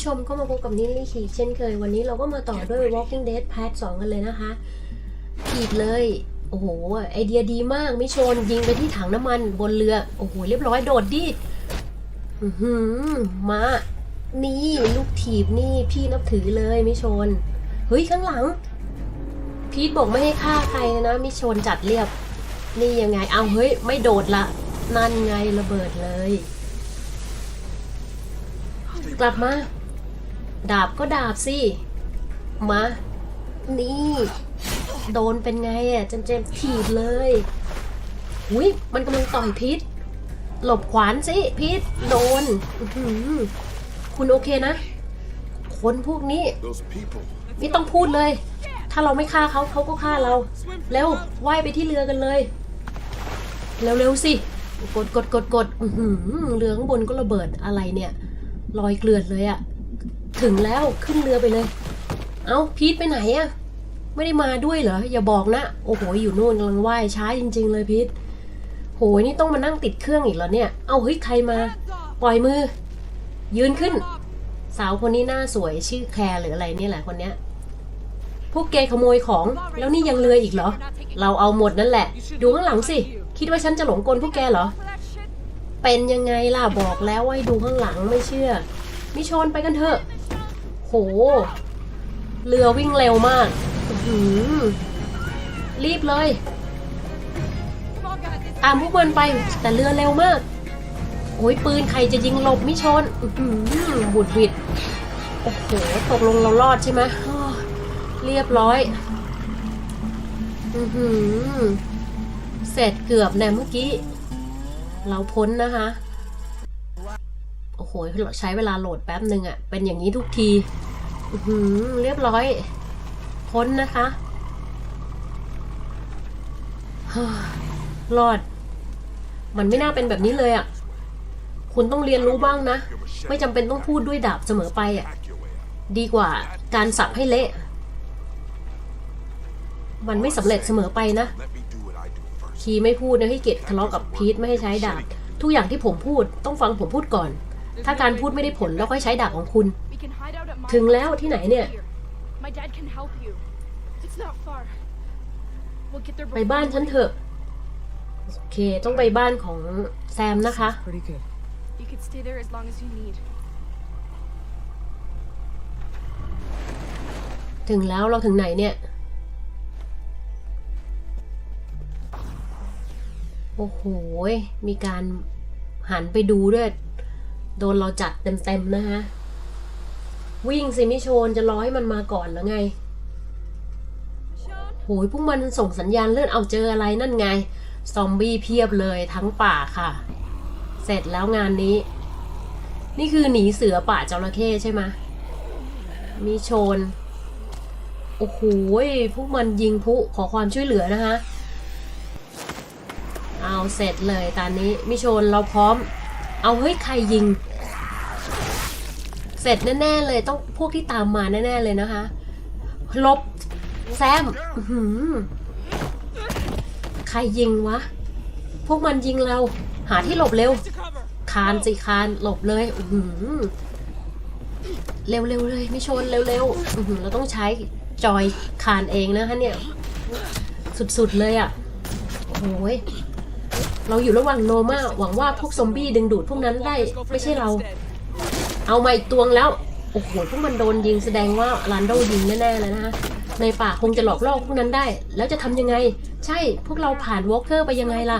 ผู้ชมก็มาพบกับนิลลี่ขีเช่นเคย วันนี้เราก็มาต่อด้วย Walking Dead Part 2 กันเลยนะคะขีดเลย โอ้โห ไอเดียดีมาก ไม่ชน ยิงไปที่ถังน้ำมันบนเรือ โอ้โห เรียบร้อยโดดดิอือหือมา นี่ลูกถีบนี่พี่นับถือเลยไม่ชน เฮ้ย ข้างหลัง พีทบอกไม่ให้ฆ่าใครนะไม่ชนจัดเรียบ นี่ยังไง เอาเฮ้ย ไม่โดดละ นั่นไงระเบิดเลย กลับมา ดาบก็ดาบสิ มา นี่ โดนเป็นไงอะเจมเจมถีบเลยอุ้ยมันกำลังต่อยพีทหลบขวานสิพีทโดนคุณโอเคนะ คนพวกนี้ ไม่ต้องพูดเลย ถ้าเราไม่ฆ่าเขาเขาก็ฆ่าเรา เร็วว่ายไปที่เรือกันเลย เร็วๆสิกดกดกดกดอือหือเรือข้างบนก็ระเบิดอะไรเนี่ยลอยเกลือนเลยอะ ถึงแล้วขึ้นเรือไปเลย เอาพีทไปไหนอะไม่ได้มาด้วยเหรอ อย่าบอกนะ โอ้โห อยู่นู่นกำลังว่ายช้าจริง ๆ เลยพีทโหยนี่ต้องมานั่งติดเครื่องอีกเหรอเนี่ย เอาเฮ้ยใครมา ปล่อยมือ ยืนขึ้น สาวคนนี้หน้าสวยชื่อแคร์หรืออะไรเนี่ยแหละคนเนี้ย พวกแกขโมยของแล้วนี่ยังเรืออีกเหรอ เราเอาหมดนั่นแหละ ดูข้างหลังสิ คิดว่าฉันจะหลงกลพวกแกเหรอ เป็นยังไงล่ะบอกแล้วว่าดูข้างหลังไม่เชื่อมิชนไปกันเถอะ โห เรือวิ่งเร็วมากหือรีบเลยตามพวกมันไป แต่เรือเร็วมาก โอ้ยปืนใครจะยิงหลบไมิชนหือบุดวิดโอ้โห ตกลงเรารอดใช่ไหมเรียบร้อย อือหือเสร็จเกือบแน่เมื่อกี้ เราพ้นนะคะ โอ้โหใช้เวลาโหลดแป๊บหนึ่งอะเป็นอย่างนี้ทุกทีเรียบร้อย พ้นนะคะรอด มันไม่น่าเป็นแบบนี้เลยอะคุณต้องเรียนรู้บ้างนะ ไม่จำเป็นต้องพูดด้วยดาบเสมอไปอะดีกว่าการสับให้เละ มันไม่สำเร็จเสมอไปนะ คีไม่พูดนะให้เกดทะเลาะกับพีทไม่ให้ใช้ดาบ ทุกอย่างที่ผมพูดต้องฟังผมพูดก่อน ถ้าการพูดไม่ได้ผลแล้วค่อยใช้ดาบของคุณ ถึงแล้วที่ไหนเนี่ย My dad can help you. It's not far. We'll get there ไป before บ้านฉันเถอะ โอเค ต้องไปบ้านของแซมนะคะ Pretty good. You can stay there as long as you need. ถึงแล้วเราถึงไหนเนี่ย โอ้โห มีการหันไปดูด้วย โดนเราจัดเต็มๆนะคะวิ่งสิมิโชนจะรอให้มันมาก่อนแล้วไงโหยพวกมันส่งสัญญาณเลื่อดเอาเจออะไรนั่นไง ซอมบี้เพียบเลยทั้งป่าค่ะ เสร็จแล้วงานนี้ นี่คือหนีเสือป่าจระเข้ใช่ไหมมีโชน โอ้โหยพวกมันยิงพุขอความช่วยเหลือนะคะ เอาเสร็จเลยตอนนี้มิโชนเราพร้อม เอาเฮ้ยใครยิง เสร็จแน่ๆเลยต้องพวกที่ตามมาแน่ๆเลยนะคะ ลบแซมใครยิงวะ พวกมันยิงเรา หาที่หลบเร็ว คานสิคานหลบเลยอืเร็วๆเลยไม่ชนเร็วๆเราต้องใช้จอยคานเองนะคะเนี่ย สุดๆเลยอะ่ะโอ้ย เราอยู่ระหว่างโนมาหวังว่าพวกซอมบี้ดึงดูดพวกนั้นได้ไม่ใช่เรา เอามาอีกตวงแล้ว โอ้โหพวกมันโดนยิงแสดงว่าลันโดยิงแน่ๆเลยนะคะในป่าคงจะหลอกล่อพวกนั้นได้ แล้วจะทำยังไง ใช่พวกเราผ่านวอล์กเกอร์ไปยังไงล่ะ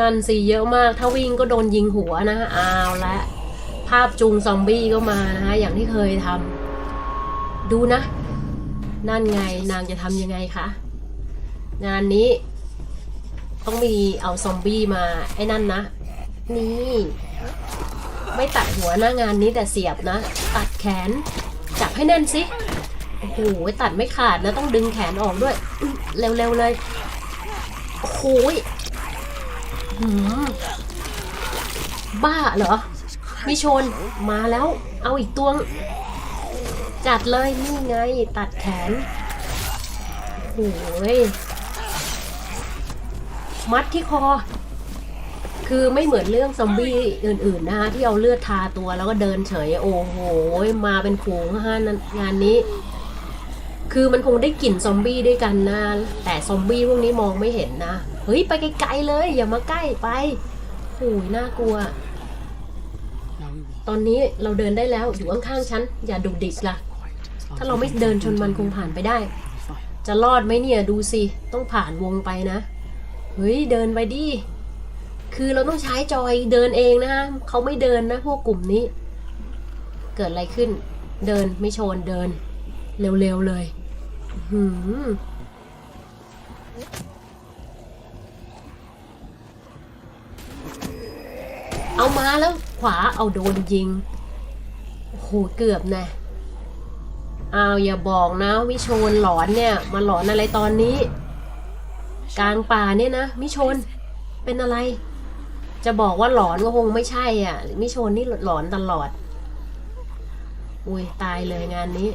นั่นสิเยอะมาก ถ้าวิ่งก็โดนยิงหัวนะเอาวละภาพจูงซอมบี้ก็มานะคะอย่างที่เคยทำดูนะ นั่นไงนางจะทำยังไงคะงานนี้ ต้องมีเอาซอมบี้มาไอ้นั่นนะ นี่ ไม่ตัดหัวหน้างานนี้แต่เสียบนะ ตัดแขน จับให้แน่นสิ โอ้โหตัดไม่ขาดนะ ต้องดึงแขนออกด้วย เร็วๆเลย โอ้โหยหืมบ้าเหรอมิชนมาแล้ว เอาอีกตัวงจัดเลยนี่ไง ตัดแขนโอ้ย มัดที่คอ คือไม่เหมือนเรื่องซอมบี้อื่นๆนะคะที่เอาเลือดทาตัวแล้วก็เดินเฉย โอ้โห มาเป็นฝูงฮะงานนี้ คือมันคงได้กลิ่นซอมบี้ด้วยกันนะแต่ซอมบี้พวกนี้มองไม่เห็นนะ เฮ้ย ไปไกลๆเลย อย่ามาใกล้ไปโอ้ยน่ากลัว ตอนนี้เราเดินได้แล้วอยู่ข้างๆฉัน อย่าดุดิกล่ะถ้าเราไม่เดินชนมันคงผ่านไปได้ จะรอดไหมเนี่ยดูสิ ต้องผ่านวงไปนะ เฮ้ยเดินไปดิ คือเราต้องใช้จอยเดินเองนะเขาไม่เดินนะพวกกลุ่มนี้ เกิดอะไรขึ้น เดินไม่ชนเดิน เร็วๆเลยหืมเอามาแล้วขวาเอาโดนยิง โอ้โหเกือบนะอ้าวอย่าบอกนะวิโชนหลอนเนี่ยมาหลอนอะไรตอนนี้ กลางป่าเนี่ยนะมิชนเป็นอะไร จะบอกว่าหลอนก็คงไม่ใช่อะ มิชนนี่หลอนตลอด อุ้ยตายเลยงานนี้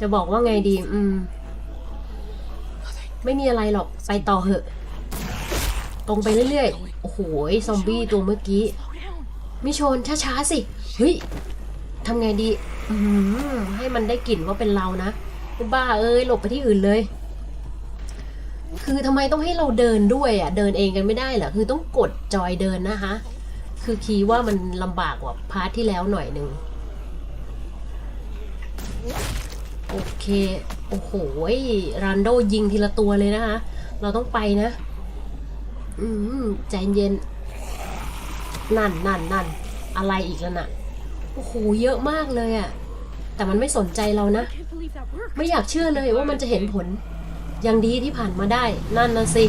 จะบอกว่าไงดี อืม ไม่มีอะไรหรอกไปต่อเหอะ ตรงไปเรื่อยๆ โอ้โหซอมบี้ตัวเมื่อกี้ มิชนช้าๆสิเฮ้ยทำไงดี อืมให้มันได้กลิ่นว่าเป็นเรานะบ้าเอ้ยหลบไปที่อื่นเลย คือทำไมต้องให้เราเดินด้วยอะ เดินเองกันไม่ได้เหรอคือต้องกดจอยเดินนะคะ คือคีว่ามันลำบากกว่าพาร์ทที่แล้วหน่อยหนึ่งโอเค โอ้โหรันโดยิงทีละตัวเลยนะคะ เราต้องไปนะ อืมใจเย็น นั่นนั่นนั่นอะไรอีกแล้วน่ะ โอ้โห เยอะมากเลยอะแต่มันไม่สนใจเรานะ ไม่อยากเชื่อเลยว่ามันจะเห็นผล ยังดีที่ผ่านมาได้ นั่นนะสิ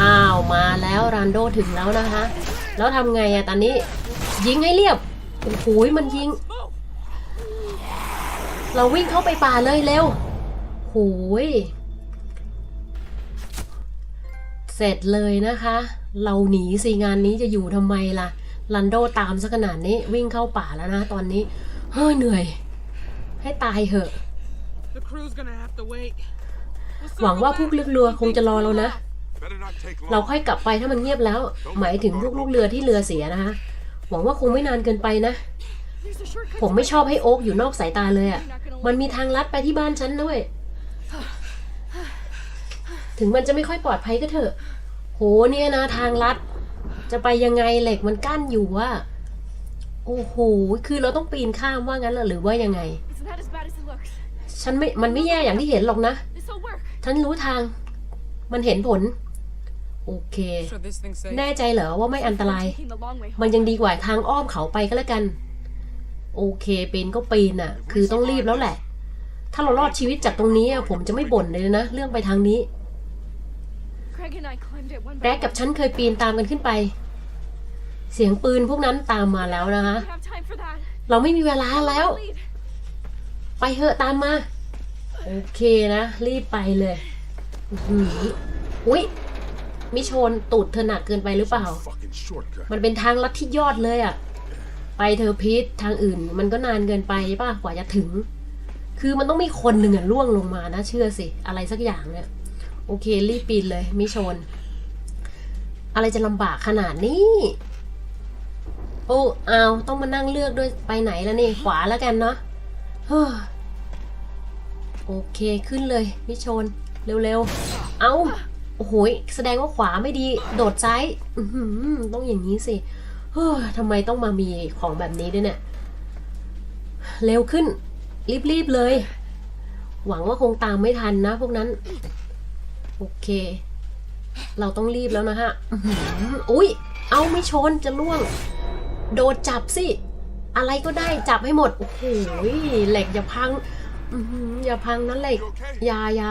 อ้าวมาแล้วรันโดถึงแล้วนะคะ แล้วทำไงอะตอนนี้ ยิงให้เรียบ โอ้โหมันยิง เราวิ่งเข้าไปป่าเลยเร็วโหยเสร็จเลยนะคะ เราหนีสิงานนี้จะอยู่ทำไมล่ะลันโดตามซะขนาดนี้วิ่งเข้าป่าแล้วนะตอนนี้ เฮ้ยเหนื่อย ให้ตายเหอะ หวังว่าพวกลูกเรือคงจะรอเรานะ เราค่อยกลับไปถ้ามันเงียบแล้ว หมายถึงพวกลูกเรือที่เรือเสียนะคะ หวังว่าคงไม่นานเกินไปนะ ผมไม่ชอบให้โอ๊กอยู่นอกสายตาเลยอะ่ะ มันมีทางลัดไปที่บ้านฉันด้วย ถึงมันจะไม่ค่อยปลอดภัยก็เถอะ โหเนี่ยนะทางลัด จะไปยังไงเหล็กมันกั้นอยู่อะโอ้โห คือเราต้องปีนข้ามว่างั้นหรือว่ายังไง ฉันไม่ มันไม่แย่อย่างที่เห็นหรอกนะ ฉันรู้ทาง มันเห็นผล โอเค So this thing's safe. แน่ใจเหรอว่าไม่อันตราย Taking the long way มัน home. ยังดีกว่าทางอ้อมเขาไปก็แล้วกัน โอเคปีนก็ปีนอะ คือต้องรีบแล้วแหละ ถ้าเรารอดชีวิตจากตรงนี้อะผมจะไม่บ่นเลยนะ เรื่องไปทางนี้ Craig and I climbed it one แร็ by กกับ one. ฉันเคยปีนตามกันขึ้นไป เสียงปืนพวกนั้นตามมาแล้วนะคะ We have time for that. เราไม่มีเวลาแล้ว Lead. ไปเถอะตามมา โอเคนะ รีบไปเลยอื้อหืออุ๊ยมิชนตูดเธอหนักเกินไปหรือเปล่า Fucking shortcut. มันเป็นทางลัดที่ยอดเลยอะ่ะไปเธอะพีททางอื่น มันก็นานเกินไปป่ะกว่าจะถึง คือมันต้องมีคนหนึ่งอะล่วงลงมานะ เชื่อสิ อะไรสักอย่างเนี่ย โอเค รีบปีนเลยมิชน อะไรจะลำบากขนาดนี้ โอ้เอาต้องมานั่งเลือกด้วยไปไหนแล้วนี่ขวาแล้วกันเนาะเฮ้อ โอเคขึ้นเลยมิชน เร็วๆ เอาโอ้โหยแสดงว่าขวาไม่ดี โดดซ้ายต้องอย่างนี้สิเฮ้อทำไมต้องมามีของแบบนี้ด้วยเนี่ย เร็วขึ้น รีบๆเลย หวังว่าคงตามไม่ทันนะพวกนั้น โอเค เราต้องรีบแล้วนะฮะอุ้ยเอาไม่ชนจะล่วง โดดจับสิ อะไรก็ได้จับให้หมด โอ้โหเหล็กอย่าพัง อื้อหืออย่าพังนั้นเหล็ก You okay? อยาอยา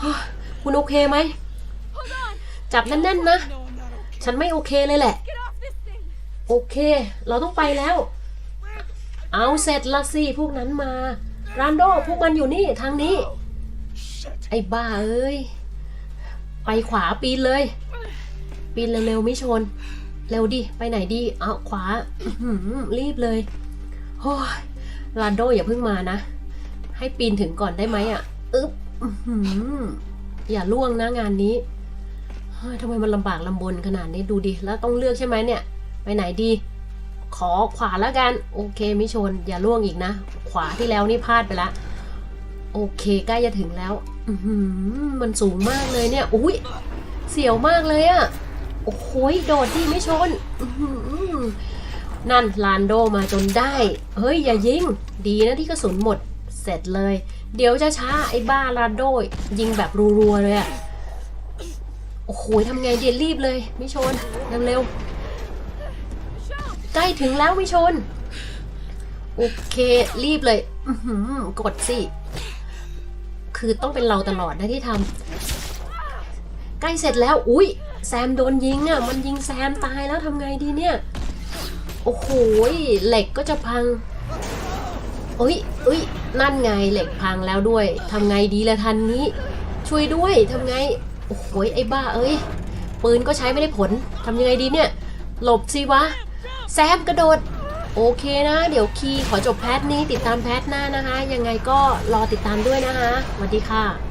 เฮ้ยคุณโอเคไหม Hold on. จับแน่นๆนะ No, I'm not okay. ฉันไม่โอเคเลยแหละ Get off this thing. โอเค เราต้องไปแล้ว เอาเสร็จละสิพวกนั้นมารันโดพวกมันอยู่นี่ทางนี้ Shit. ไอ้บ้าเอ้ย ไปขวาปีนเลย ปีนเร็วๆไม่ชน เร็วดิ ไปไหนดี เอาขวาอื้อหือรีบเลยโอ้ยรันโดอย่าเพิ่งมานะ ให้ปีนถึงก่อนได้ไหมอะอึ๊บอื้อหืออย่าล่วงนะงานนี้เฮ้ยทำไมมันลำบากลำบนขนาดนี้ดูดิแล้วต้องเลือกใช่ไหมเนี่ย ไปไหนดี ขอขวาแล้วกัน โอเคไม่ชน อย่าล่วงอีกนะ ขวาที่แล้วนี่พลาดไปละ โอเคใกล้จะถึงแล้วอือหือมันสูงมากเลยเนี่ย อุ้ยเสียวมากเลยอะโอ้โหยโดดดีไม่ชนอื้อหือนั่นลานโดมาจนได้ เฮ้ย อย่ายิง ดีนะที่กระสุนหมด เสร็จเลย เดี๋ยวจะช้าไอ้บ้าลาโดยิงแบบรัวๆเลยอะโอ้โหทำไงเดียรีบเลยม่ชนเร็วๆใกล้ถึงแล้วม่ชน โอเค รีบเลยกดสิ คือต้องเป็นเราตลอดนะที่ทำใกล้เสร็จแล้ว อุ้ยแซมโดนยิงอะ มันยิงแซมตายแล้วทำไงดีเนี่ย โอ้โหเหล็กก็จะพังเอ้ยเอ้ย นั่นไงเหล็กพังแล้วด้วยทำไงดีละทันนี้ ช่วยด้วยทำไง โอ้โหไอ้บ้าเอ้ย ปืนก็ใช้ไม่ได้ผลทำยังไงดีเนี่ย หลบสิวะ แซมกระโดด โอเคนะ เดี๋ยวคีขอจบแพทนี้ติดตามแพทหน้านะคะ ยังไงก็รอติดตามด้วยนะคะสวัสดีค่ะ